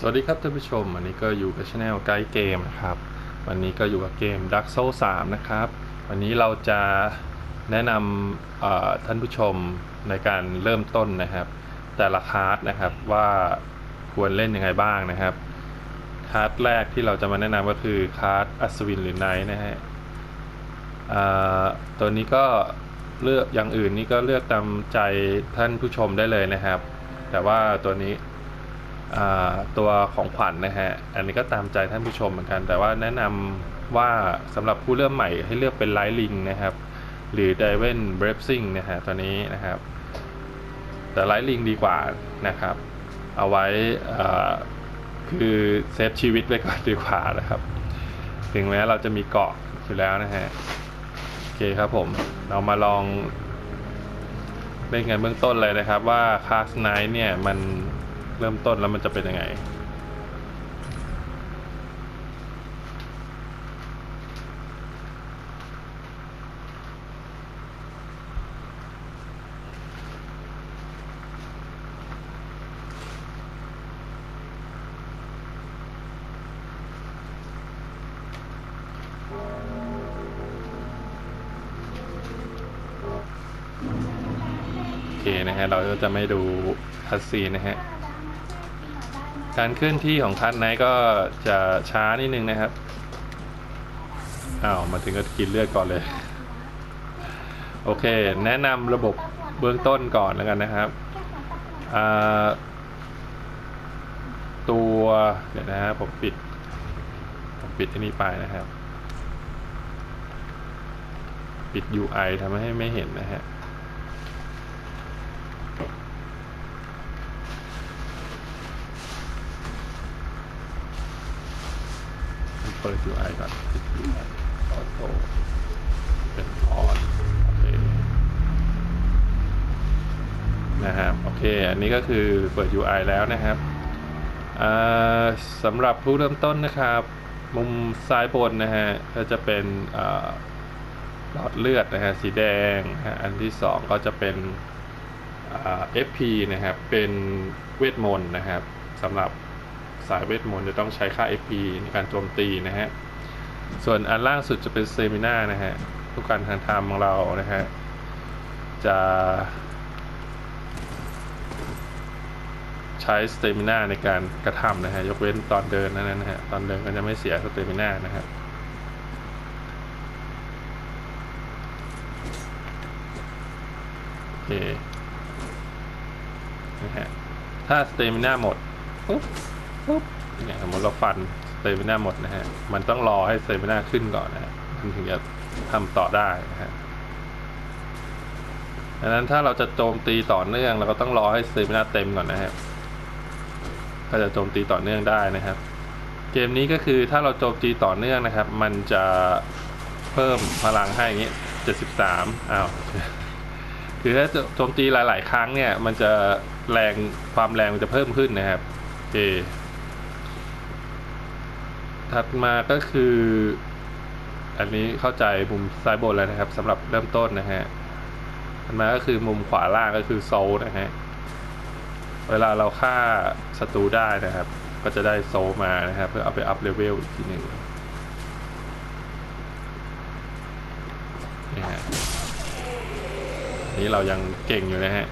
สวัสดีครับท่านผู้ชม วันนี้ก็อยู่กับช anel ไกด์เกมนะครับ วันนี้ก็อยู่กับเกม Dark Souls 3 นะครับ วันนี้เราจะแนะนำท่านผู้ชมในการเริ่มต้นนะครับ แต่ละคลาสนะครับว่าควรเล่นยังไงบ้างนะครับคลาสแรกที่เราจะมาแนะนำก็คือคลาสอัศวินหรือไนท์นะฮะตัวนี้ก็เลือกอย่างอื่นนี่ก็เลือกตามใจท่านผู้ชมได้เลยนะครับ แต่ว่าตัวนี้ ตัวของขวัญนะฮะ อันนี้ก็ตามใจท่านผู้ชมเหมือนกัน แต่ว่าแนะนำว่าสำหรับผู้เริ่มใหม่ให้เลือกเป็นไลท์ลิงนะครับ หรือ d i v e n b r a v e s i n g นะฮะตัวนี้นะครับ แต่ไลท์ลิงดีกว่านะครับ เอาไว้คือเซฟชีวิตไว้ก่อนดีกว่านะครับ ถึงแม้เราจะมีเกาะอยู่แล้วนะฮะ โอเคครับผม เรามาลองเล่นกันเบื้องต้นเลยนะครับว่าคาสไนท์เนี่ยมัน เริ่มต้นแล้วมันจะเป็นยังไง โอเคนะฮะ เราก็จะไม่ดูคัสซีนนะฮะ การเคลื่อนที่ของคันไนก็จะช้านิดนึงนะครับอ้าวมาถึงก็กินเลือดก่อนเลย โอเค แนะนำระบบเบื้องต้นก่อนแล้วกันนะครับตัวเดี๋ยวนะฮะผมปิดผมปิดที่นี่ไปนะครับ ปิด UI ทำให้ไม่เห็นนะฮะ ปิด UI ก่อนปิด UI ออโต้เป็นออนโอเคนะครับโอเค อันนี้ก็คือเปิด UI แล้วนะครับสำหรับผู้เริ่มต้นนะครับ มุมซ้ายบนนะฮะก็จะเป็นหลอดเลือดนะฮะสีแดงะฮะอันที่สองก็จะเป็นอ่า FP นะครับ เป็นเวทมนต์นะครับสำหรับ สายเวทมนต์จะต้องใช้ค่า FP ในการโจมตีนะฮะ ส่วนอันล่างสุดจะเป็นเซมินานะฮะทุกการทางธรรมของเรานะฮะ จะใช้สเตมินาในการกระทำนะฮะ ยกเว้นตอนเดินนั่นนะฮะ ตอนเดินก็จะไม่เสียสเตมินานะฮะโอเคนะฮะถ้าสเตมินาหมดปุ๊บ ปุ๊บเนี่ยสมมติเราฟันเตมินาหมดนะฮะ มันต้องรอให้เตมินาขึ้นก่อนนะฮะมันถึงจะทำต่อได้นะฮะดังนั้นถ้าเราจะโจมตีต่อเนื่องเราก็ต้องรอให้เตมินาเต็มก่อนนะฮะก็จะโจมตีต่อเนื่องได้นะครับ เกมนี้ก็คือถ้าเราโจมตีต่อเนื่องนะครับ มันจะเพิ่มพลังให้อย่างนี้73อ้าวคือถ้าโจมตีหลาย ๆ ครั้งเนี่ย มันจะแรงความแรงมันจะเพิ่มขึ้นนะครับโอเค ถัดมาก็คือ อันนี้เข้าใจมุมซ้ายบนแล้วนะครับสำหรับเริ่มต้นนะฮะถัดมาก็คือมุมขวาล่างก็คือโซลนะฮะเวลาเราฆ่าศัตรูได้นะครับ ก็จะได้โซลมานะครับ เพื่อเอาไปอัพเลเวลอีกทีหนึ่งนี่ฮะนี้เรายังเก่งอยู่นะฮะ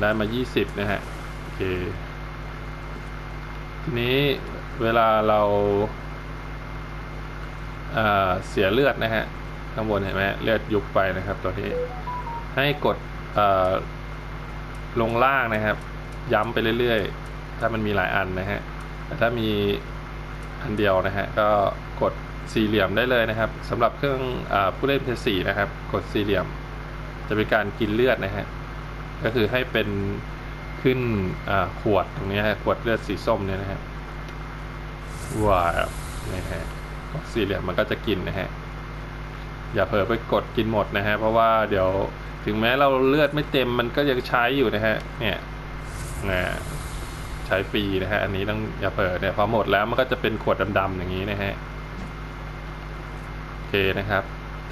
ได้มา 20 นะฮะ โอเค ทีนี้เวลาเราอ่าเสียเลือดนะฮะข้างบนเห็นไหมเลือดยุบไปนะครับตัวนี้ให้กดลงล่างนะครับ ย้ำไปเรื่อยๆ ถ้ามันมีหลายอันนะฮะแต่ถ้ามีอันเดียวนะฮะก็กดสี่เหลี่ยมได้เลยนะครับสำหรับเครื่องอผู้เล่นเพย์สี่นะครับ กดสี่เหลี่ยม จะเป็นการกินเลือดนะฮะก็คือให้เป็น ขึ้นขวดตรงนี้ฮะขวดเลือดสีส้มเนี่ยนะฮะว้าวนะฮะสี่เหลี่ยมมันก็จะกินนะฮะอย่าเผลอไปกดกินหมดนะฮะเพราะว่าเดี๋ยวถึงแม้เราเลือดไม่เต็มมันก็ยังใช้อยู่นะฮะเนี่ยนะใช้ฟรีนะฮะอันนี้ต้องอย่าเผลอเนี่ยพอหมดแล้วมันก็จะเป็นขวดดำๆอย่างนี้นะฮะโอเคนะครับ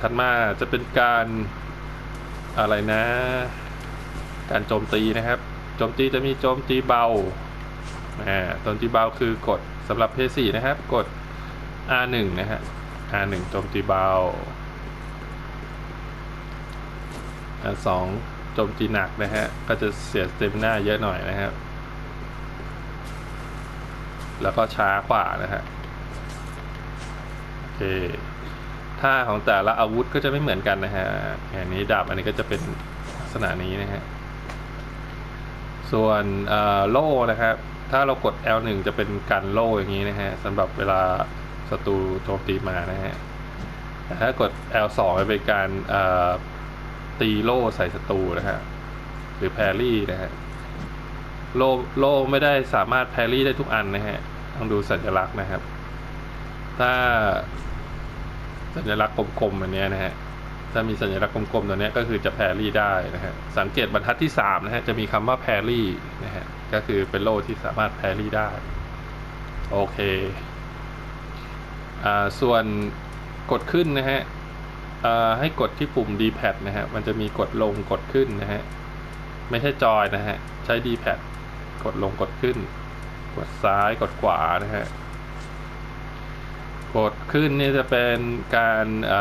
ถัดมาจะเป็นการอะไรนะ การโจมตีนะครับ โจมตีจะมีโจมตีเบาอ่าโจมตีเบาคือกดสำหรับเพย์สี่นะครับ กด R1 นะฮะ R1 โจมตีเบา R2 โจมตีหนักนะฮะ ก็จะเสียสเตมิน่าเยอะหน่อยนะครับ แล้วก็ช้ากว่านะฮะ โอเคท่าของแต่ละอาวุธก็จะไม่เหมือนกันนะฮะ อันนี้ดาบอันนี้ก็จะเป็นลักษณะนี้นะฮะ ส่วนโล่นะครับ ถ้าเรากด L1 จะเป็นการโล่อย่างนี้นะฮะสำหรับเวลาศัตรูโจมตีมานะฮะแต่ถ้ากด L2 จะเป็นการตีโล่ใส่ศัตรูนะฮะหรือแพรี่นะฮะโล่โล่ไม่ได้สามารถแพรี่ได้ทุกอันนะฮะต้องดูสัญลักษณ์นะครับ ถ้าสัญลักษณ์กลมๆอันเนี้ยนะฮะ ถ้ามีสัญลักษณ์กลมๆตัวนี้ก็คือจะแพรี่ได้นะฮะสังเกตบรรทัดที่สามนะฮะจะมีคำว่าแพรี่นะฮะก็คือเป็นโล่ที่สามารถแพรรี่ได้โอเคอ่าส่วนกดขึ้นนะฮะอ่าให้กดที่ปุ่ม D-pad นะฮะมันจะมีกดลงกดขึ้นนะฮะไม่ใช่จอยนะฮะใช้ D-pad กดลงกดขึ้น กดซ้ายกดขวานะฮะ ขึ้นนี่จะเป็นการเ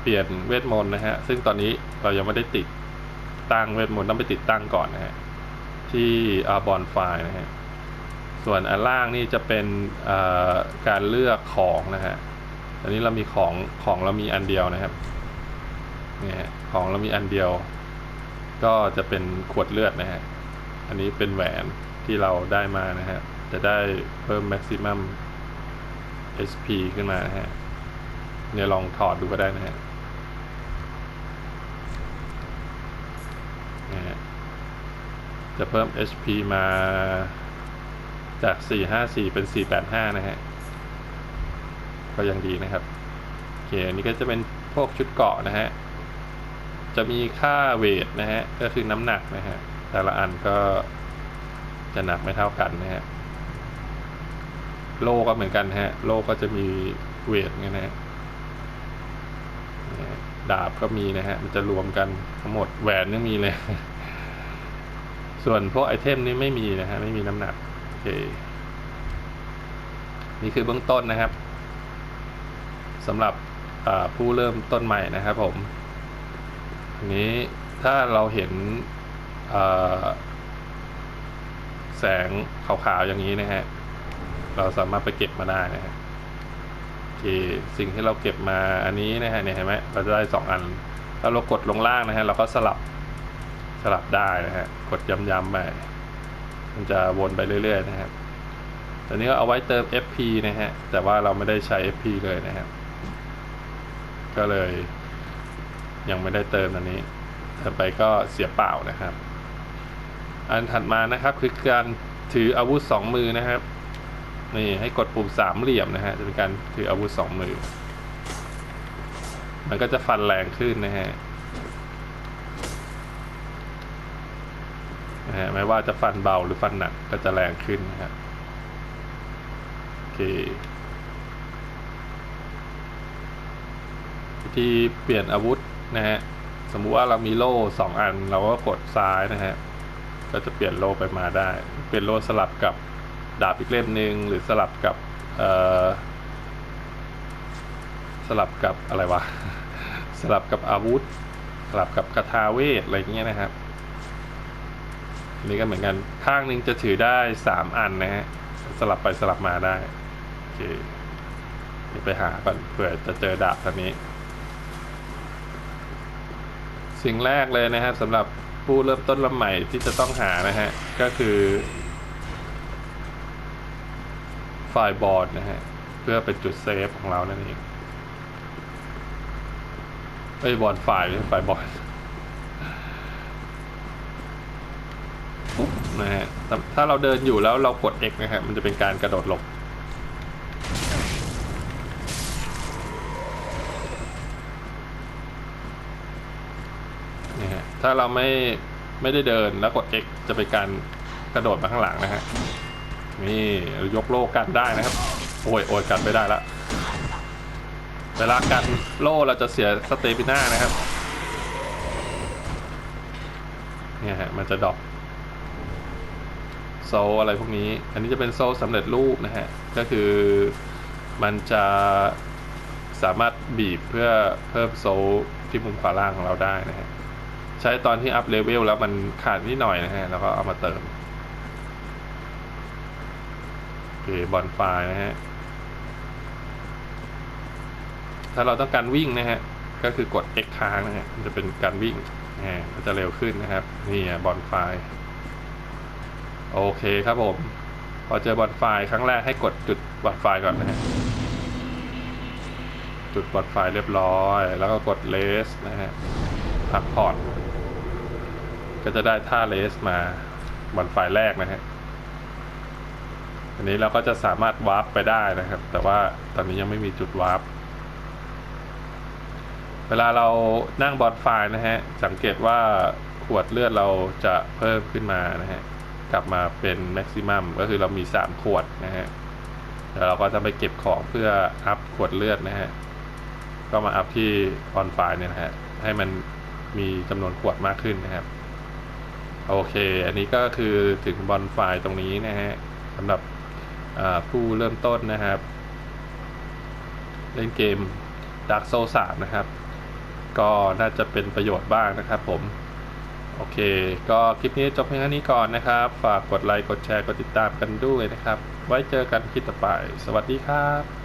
เปลี่ยนเวทมนต์นะฮะ ซึ่งตอนนี้เรายังไม่ได้ติดตั้งเวทมนต์ต้องไปติดตั้งก่อนนะฮะ ที่อาบอนไฟนะฮะ ส่วนอันล่างนี่จะเป็นการเลือกของนะฮะตอนนี้เรามีของของเรามีอันเดียวนะครับเนี่ยฮะของเรามีอันเดียว ก็จะเป็นขวดเลือดนะฮะ อันนี้เป็นแหวนที่เราได้มานะฮะ จะได้เพิ่ม maximum SP ขึ้นมานะฮะเนี่ยลองถอดดูก็ได้นะฮะจะเพิ่ม HP มาจาก 454 เป็น 485 นะฮะ ก็ยังดีนะครับ โอเค อันนี้ก็จะเป็นพวกชุดเกาะนะฮะ จะมีค่าเวทนะฮะ ก็คือน้ำหนักนะฮะ แต่ละอันก็จะหนักไม่เท่ากันนะฮะ โลก็เหมือนกันฮะ โลก็จะมีเวทไงนะฮะดาบก็มีนะฮะ มันจะรวมกันทั้งหมดแหวนยังมีเลย ส่วนพวกไอเทมนี้ไม่มีนะฮะ ไม่มีน้ำหนัก โอเค นี่คือเบื้องต้นนะครับสำหรับผู้เริ่มต้นใหม่นะครับผมอันนี้ถ้าเราเห็นแสงขาวๆอย่างนี้นะฮะ เราสามารถไปเก็บมาได้นะฮะโอเคสิ่งที่เราเก็บมาอันนี้นะฮะเนี่ยเห็นไหมเราจะได้สองอันถ้าเรากดลงล่างนะฮะเราก็สลับสลับได้นะฮะกดย้ำๆไปมันจะวนไปเรื่อยๆนะครับตอนนี้ก็เอาไว้เติม FP นะฮะ แต่ว่าเราไม่ได้ใช้ FP เลยนะครับ ก็เลยยังไม่ได้เติมอันนี้เติมไปก็เสียเปล่านะครับ อันถัดมานะครับคือการถืออาวุธสองมือนะครับ นี่ให้กดปุ่มสามเหลี่ยมนะฮะจะเป็นการถืออาวุธสองมือ มันก็จะฟันแรงขึ้นนะฮะนะฮะไม่ว่าจะฟันเบาหรือฟันหนักก็จะแรงขึ้นนะฮะโอเควิธีเปลี่ยนอาวุธนะฮะสมมุติว่าเรามีโล่สองอัน เราก็กดซ้ายนะฮะก็จะเปลี่ยนโล่ไปมาได้ เปลี่ยนโล่สลับกับ ดาบอีกเล่มหนึ่งหรือสลับกับสลับกับอะไรวะ สลับกับอาวุธ สลับกับคาถาเวทอะไรอย่างเงี้ยนะครับนนี้ก็เหมือนกันข้างหนึ่งจะถือได้สามอันนะฮะสลับไปสลับมาได้โอเคเดี๋ยวไปหาก่อนเผื่อจะเจอดาบตัวนี้ สิ่งแรกเลยนะครับสำหรับผู้เริ่มต้นลำใหม่ที่จะต้องหานะฮะก็คือ ไฟล์บอร์ดนะฮะ เพื่อเป็นจุดเซฟของเรานั่นเองไอ้บอร์ดไฟล์ไม่ใช่ไฟล์บอร์ดปุ๊บนะฮะถ้าเราเดินอยู่แล้วเรากด X นะฮะมันจะเป็นการกระโดดหลบนี่ฮะถ้าเราไม่ไม่ได้เดินแล้วกด X จะเป็นการกระโดดมาข้างหลังนะฮะ นี่ยกโล่กันได้นะครับ โอ้ยโอ้ยกันไม่ได้ละ เวลากันโล่เราจะเสียสเตปิน่านะครับ เนี่ยฮะมันจะดอปโซอะไรพวกนี้ อันนี้จะเป็นโซสำเร็จรูปนะฮะ ก็คือมันจะสามารถบีบเพื่อเพิ่มโซที่มุมขวาล่างของเราได้นะฮะ ใช้ตอนที่อัพเลเวลแล้วมันขาดนิดหน่อยนะฮะ แล้วก็เอามาเติม เคบอลไฟนะฮะ ถ้าเราต้องการวิ่งนะฮะ ก็คือกด X ค้างนะฮะมันจะเป็นการวิ่งนะฮะจะเร็วขึ้นนะครับ นี่อะบอลไฟโอเคครับผม พอเจอบอลไฟครั้งแรกให้กดจุดบอลไฟก่อนนะฮะ จุดบอลไฟเรียบร้อย แล้วก็กดเลสนะฮะพักพอร์ตก็จะได้ท่าเลสมาบอลไฟแรกนะฮะ อันนี้เราก็จะสามารถวาร์ปไปได้นะครับ แต่ว่าตอนนี้ยังไม่มีจุดวาร์ปเวลาเรานั่งบอลไฟล์นะฮะ สังเกตว่าขวดเลือดเราจะเพิ่มขึ้นมานะฮะ กลับมาเป็นแม็กซิมัมก็คือเรามี 3 ขวดนะฮะแล้วเราก็จะไปเก็บของเพื่ออัพขวดเลือดนะฮะ ก็มาอัพที่บอลไฟล์เนี่ยนะฮะ ให้มันมีจำนวนขวดมากขึ้นนะครับ โอเค อันนี้ก็คือถึงบอลไฟล์ตรงนี้นะฮะสำหรับ ผู้เริ่มต้นนะครับ เล่นเกม Dark Souls 3 นะครับ ก็น่าจะเป็นประโยชน์บ้างนะครับผม โอเค ก็คลิปนี้จบเพียงเท่านี้ก่อนนะครับ ฝากกดไลค์ กดแชร์ กดติดตามกันด้วยนะครับ ไว้เจอกันคลิปต่อไป สวัสดีครับ